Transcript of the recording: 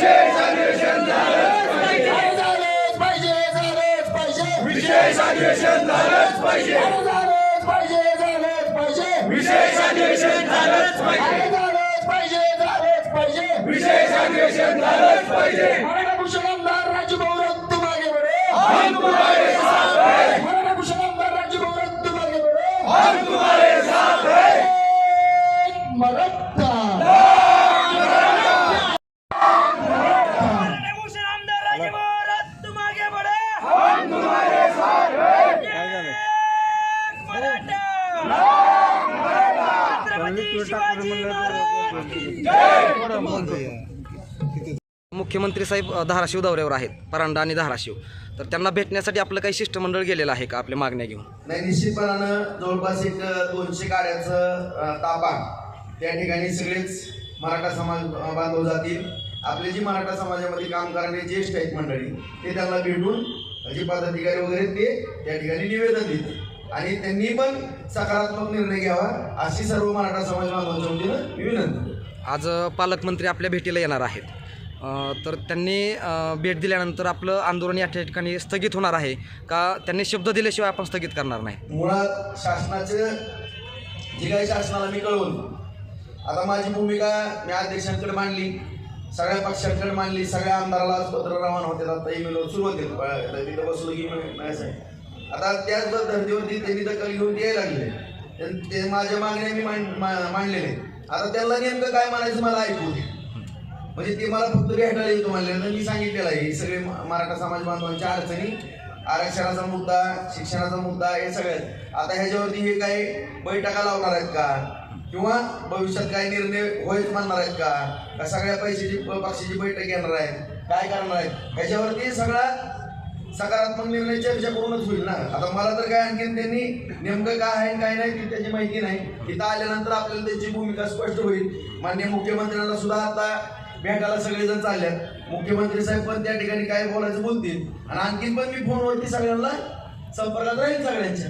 विशेष मुख्यमंत्री साहेब धाराशिव दौऱ्यावर आहेत परांडा आणि धाराशिव. तर त्यांना भेटण्यासाठी आपलं काही शिष्टमंडळ गेलेलं आहे का? आपल्या मागण्या घेऊन. नाही निश्चितपणानं जवळपास एक दोनशे गाड्याचं अ, ताबा त्या ठिकाणी सगळेच मराठा समाज बांधव जातील. आपले जी मराठा समाजामध्ये काम करणारे ज्येष्ठ आहेत मंडळी ते त्यांना भेटून जे पदाधिकारी वगैरे ते त्या ठिकाणी निवेदन देतील. आणि त्यांनी पण सकारात्मक निर्णय घ्यावा अशी सर्व मराठा समाज बांधवांच्या वतीनं मी विनंती. आज पालकमंत्री आपल्या भेटीला येणार आहेत. तर त्यांनी भेट दिल्यानंतर आपलं आंदोलन या ठिकाणी स्थगित होणार आहे का? त्यांनी शब्द दिल्याशिवाय आपण स्थगित करणार नाही. मुळात शासनाचं जे काही शासनाला मी कळवलं आता माझी भूमिका मी अध्यक्षांकडे मांडली सगळ्या पक्षांकडे मांडली सगळ्या आमदाराला पत्र रवाना होते आता ईमेलवर सुरुवात केली. तिथं बसलो की मॅसेज आता त्याच धर्तीवरती त्यांनी दखल घेऊन यायला लागले. ते माझ्या मागण्या मी मांड- मा- आता त्यांना नेमकं काय म्हणायचं मला ऐकू दे. म्हणजे ते मला फक्त भेटायला येतो म्हणले. मी सांगितलेलं आहे हे सगळे म- मराठा समाज बांधवांच्या अडचणी आरक्षणाचा मुद्दा शिक्षणाचा मुद्दा हे सगळ्यात आता ह्याच्यावरती हे काही बैठका लावणार आहेत का? किंवा भविष्यात काय निर्णय होईल म्हणणार आहेत का सगळ्या पैशाची पक्षाची बैठक घेणार आहेत? काय करणार आहेत? ह्याच्यावरती सगळा सकारात्मक निर्णय चर्चा करूनच होईल ना. आता मला तर काय आणखीन त्यांनी नेमकं काय आहे काय नाही ती त्याची माहिती नाही. तिथं आल्यानंतर आपल्याला त्याची भूमिका स्पष्ट होईल. माननीय मुख्यमंत्र्यांना सुद्धा आता भेटायला सगळेजण चालल्यात. मुख्यमंत्री साहेब पण त्या ठिकाणी काय बोलायचं बोलतील. आणि आणखीन पण मी फोनवरती सगळ्यांना संपर्कात राहील सगळ्यांच्या.